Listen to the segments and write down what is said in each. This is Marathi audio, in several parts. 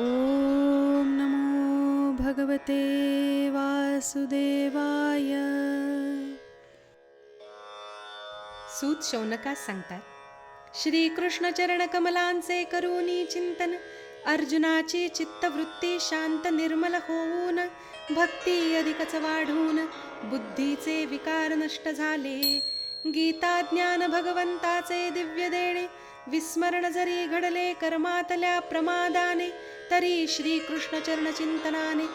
ॐ नमो भगवते वासुदेवाय. सूत शौनकास सांगतात श्रीकृष्ण चरण कमलांचे करूनी चिंतन अर्जुनाची चित्तवृत्ती शांत निर्मल होऊन भक्ती अधिकच वाढून बुद्धीचे विकार नष्ट झाले गीता ज्ञान भगवंताचे दिव्य देणे विस्मरण जरी घडले कर्मातल्या प्रमादाने तरी श्रीकृष्ण चरण चिंतनाने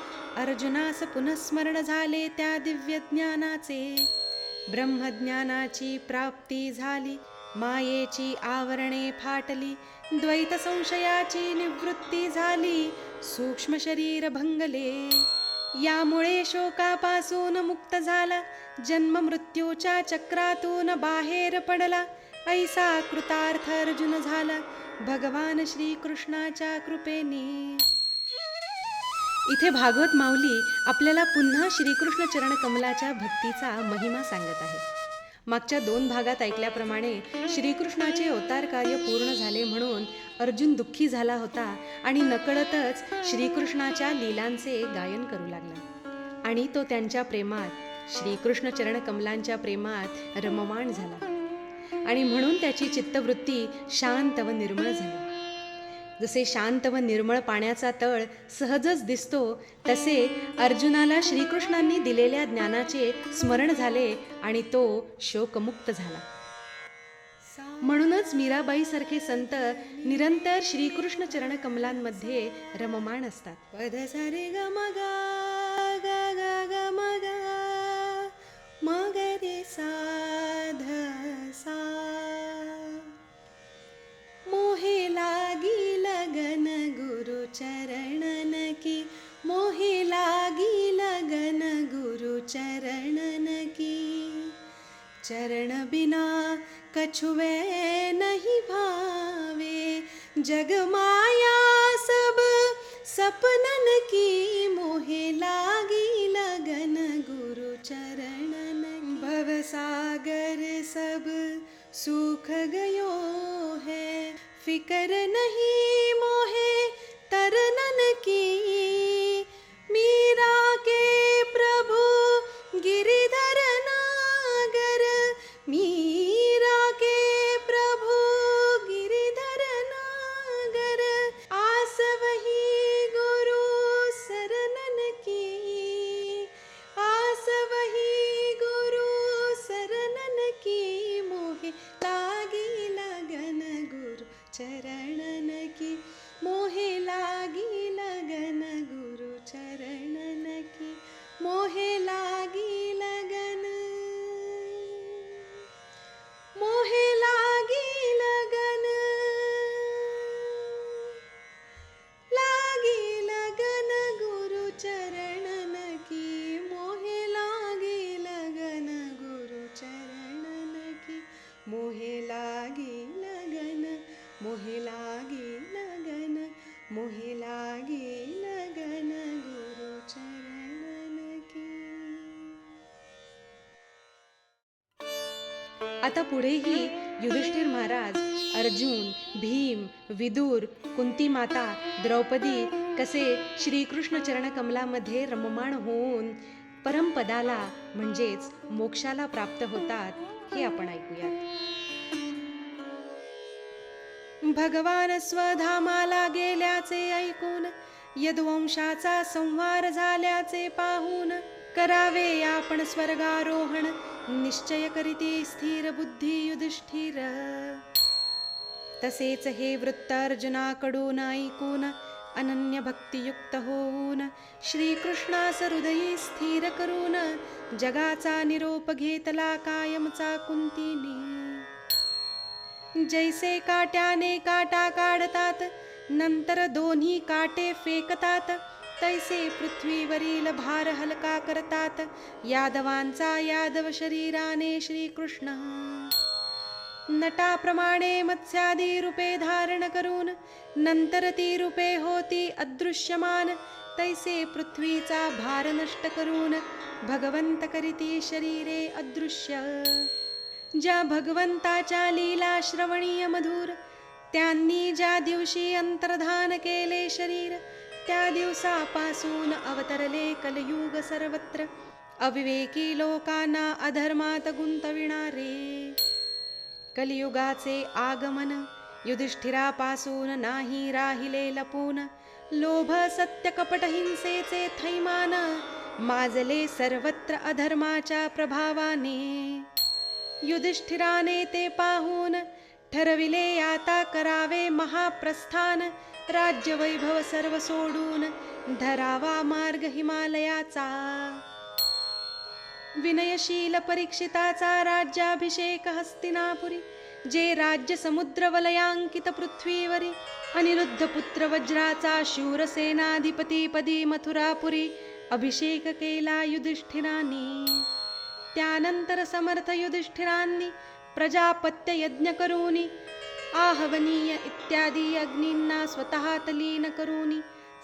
अर्जुनास पुनस्मरण झाले त्या दिव्य ज्ञानाचे ब्रह्मज्ञानाची प्राप्ती झाली मायेची आवरणे फाटली द्वैत संशयाची निवृत्ती झाली सूक्ष्म शरीर भंगले. यामुळे शोकापासून मुक्त झाला जन्म मृत्यूच्या चक्रातून बाहेर पडला ऐसा कृतार्थ अर्जुन झाला. भगवान श्रीकृष्णाच्या कृपेने. इथे भागवत माऊली आपल्याला पुन्हा श्रीकृष्ण चरण कमलाच्या भक्तीचा महिमा सांगत आहे. मागच्या दोन भागात ऐकल्याप्रमाणे श्रीकृष्णाचे अवतार कार्य पूर्ण झाले म्हणून अर्जुन दुःखी झाला होता आणि नकळतच श्रीकृष्णाच्या लीलांचे गायन करू लागला. आणि तो त्यांच्या प्रेमात श्रीकृष्ण चरण कमलांच्या प्रेमात रममाण झाला. आणि म्हणून त्याची चित्तवृत्ती शांत व निर्मळ झाली. जसे शांत व निर्मळ पाण्याचा तळ सहजच दिसतो तसे अर्जुनाला श्रीकृष्णांनी दिलेल्या ज्ञानाचे स्मरण झाले आणि तो शोकमुक्त झाला. म्हणूनच मीराबाई सारखे संत निरंतर श्रीकृष्ण चरण कमलांमध्ये रममाण असतात. पद चरणन की चरण बिना कछुवे नहीं भावे। जग माया सब सपनन की मोहे लागी लगन। गुरु चरणन भव सागर सब सुख गयो है। फिकर नहीं मोहे तरनन की आता पुढेही युधिष्ठिर महाराज अर्जुन भीम विदूर कुंती माता द्रौपदी कसे श्रीकृष्ण चरण कमलामध्ये रममाण होऊन परमपदाला म्हणजेच मोक्षाला प्राप्त होतात हे आपण ऐकूयात. भगवान स्वधामाला गेल्याचे ऐकून यदवंशाचा संहार झाल्याचे पाहून करावे आपण स्वर्गारोहण निश्चय करीती स्थिर बुद्धी युधिष्ठिर तसेच हे वृत्त अर्जुनाकडून ऐकून अनन्य भक्तियुक्त होऊन श्रीकृष्णास हृदयी स्थिर करून जगाचा निरोप घेतला कायमचा कुंतीने। जैसे काट्याने काटा काढतात नंतर दोन्ही काटे फेकतात तैसे पृथ्वीवरील भार हलका करतात. यादवांचा यादव शरीराने श्रीकृष्ण. नटाप्रमाणे मत्स्यादी रूपे धारण करून नंतर ती रूपे होती अदृश्यमान. तैसे पृथ्वीचा भार नष्ट करून भगवंत करीती शरीरे अदृश्य. ज्या भगवंताच्या लीला श्रवणीय मधुर त्यांनी ज्या दिवशी अंतर्धान केले शरीर त्या दिवसापासून अवतरले कलयुग सर्वत्र. अविवेकी लोकांना अधर्मात गुंतविणारे. कलियुगाचे आगमन युधिष्ठिरापासून नाही राहिले लपून. लोभ सत्य कपट हिंसेचे थैमान माजले सर्वत्र अधर्माच्या प्रभावाने. युधिष्ठिराने ते पाहून ठरविले आता करावे महाप्रस्थान. राज्य वैभव सर्व सोडून धरावा मार्ग हिमालयाचा. विनयशील परीक्षिताचा राज्याभिषेक हस्तिनापुरी. जे राज्य समुद्र वलयांकित पृथ्वीवरी. अनिरुद्ध पुत्र वज्राचा शूरसेनाधिपती पदी मथुरापुरी. अभिषेक केला युधिष्ठिरांनी. त्यानंतर समर्थ युधिष्ठिरांनी. प्रजापत्य यज्ञ करूनी आहवनीय इत्यादी अग्नींना स्वतः तलीन करूनी।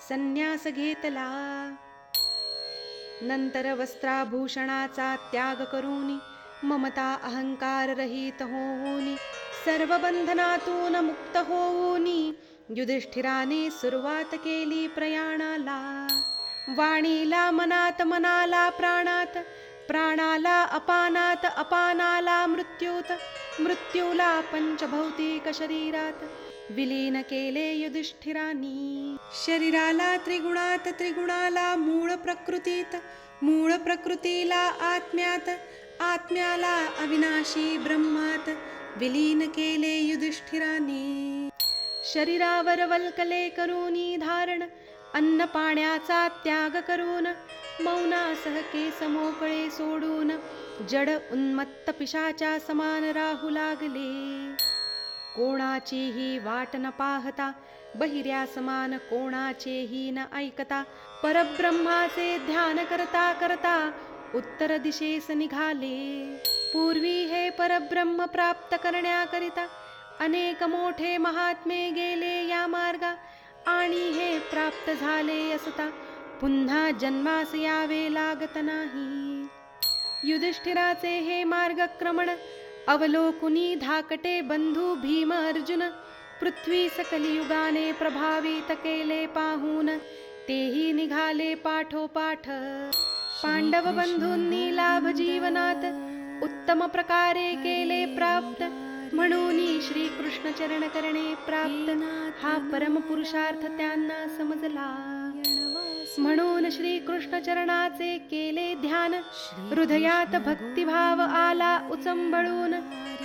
संन्यास घेतला नंतर वस्त्राभूषणाचा त्याग करूनी। ममता अहंकार रहित होऊनी। सर्व बंधनातून मुक्त होऊनी। युधिष्ठिराने सुरुवात केली प्रयाणाला। वाणीला मनात मनाला प्राणात। प्राणाला अपानात अपानाला मृत्यूत मृत्यूला पंचभौतिक शरीरात. विलीन केले युधिष्ठिरानी. शरीराला त्रिगुणात त्रिगुणाला मूळ प्रकृतीत मूळ प्रकृतीला आत्म्यात आत्म्याला अविनाशी ब्रह्मात. विलीन केले युधिष्ठिरानी. शरीरावर वल्कले करूनी धारण अन्न पाण्याचा त्याग करून मौनासह केस मोकळे सोडून जड उन्मत्त पिशाच्या समान राहू लागले. कोणाचीही वाट न पाहता बहिऱ्या समान कोणाचेही न ऐकता परब्रह्माचे ध्यान करता करता उत्तर दिशेस निघाले. पूर्वी हे परब्रह्म प्राप्त करण्याकरिता अनेक मोठे महात्मे गेले या मार्गा आणि हे प्राप्त झाले असता पुन्हा जन्मास यावे लागत नाही. युधिष्ठिराचे हे मार्गक्रमण अवलोकुनी धाकटे बंधू भीम अर्जुन पृथ्वी सकलियुगाने प्रभावित केले पाहून तेही निघाले पाठोपाठ. पांडव बंधूंनी लाभ जीवनात उत्तम प्रकारे केले प्राप्त. म्हणून श्रीकृष्ण चरण करणे प्राप्त हा परम पुरुषार्थ त्यांना समजला. म्हणून श्री कृष्ण चरणाचे केले ध्यान हृदयात भक्तिभाव आला उचंबळून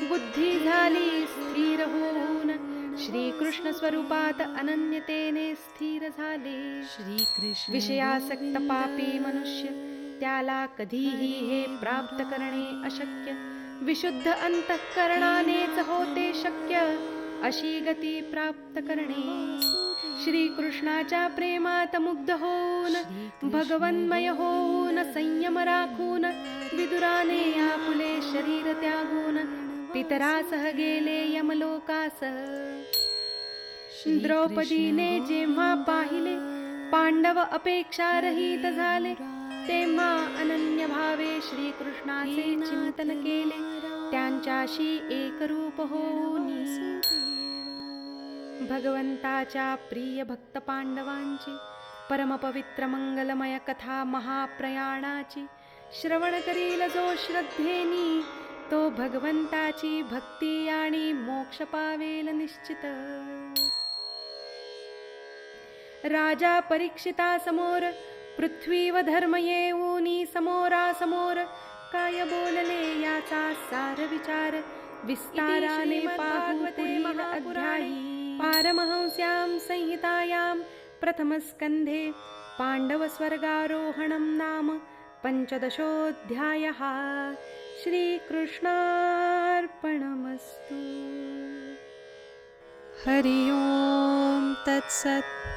बुद्धी झाली स्थिर होऊन श्री कृष्ण स्वरूपात अनन्यतेने स्थिर झाले. श्री कृष्ण विषयासक्त पापी मनुष्य त्याला कधीही हे प्राप्त करणे अशक्य विशुद्ध अंतःकरणानेच होते शक्य अशी गती प्राप्त करणे. श्री कृष्णाच्या प्रेमात मुग्ध होऊन भगवन्मय होऊन संयम राखून विदुराने आपुले शरीर त्यागून पितरासह गेले यमलोकास. द्रौपदीने जेव्हा पाहिले पांडव अपेक्षा रहित झाले तेव्हा अनन्य भावे श्रीकृष्णाचे चिंतन केले. त्यांच्याशी एकरूप होऊन भगवंताच्या प्रिय भक्त पांडवांची परमपवित्र मंगलमय कथा महाप्रयाणाची श्रवण करील जो श्रद्धेनी तो भगवंताची भक्ती आणि मोक्ष पावेल निश्चित. राजा परीक्षिता समोर पृथ्वी व धर्म येऊनी समोरासमोर काय बोलले याचा सार विचार विस्ताराने पाहू पुढील अध्यायी. पारमहंस्यां संहितायां प्रथमस्कन्धे पाण्डवस्वर्गारोहणं नाम पञ्चदशोऽध्यायः. श्रीकृष्णार्पणमस्तु. हरि ओं तत्सत्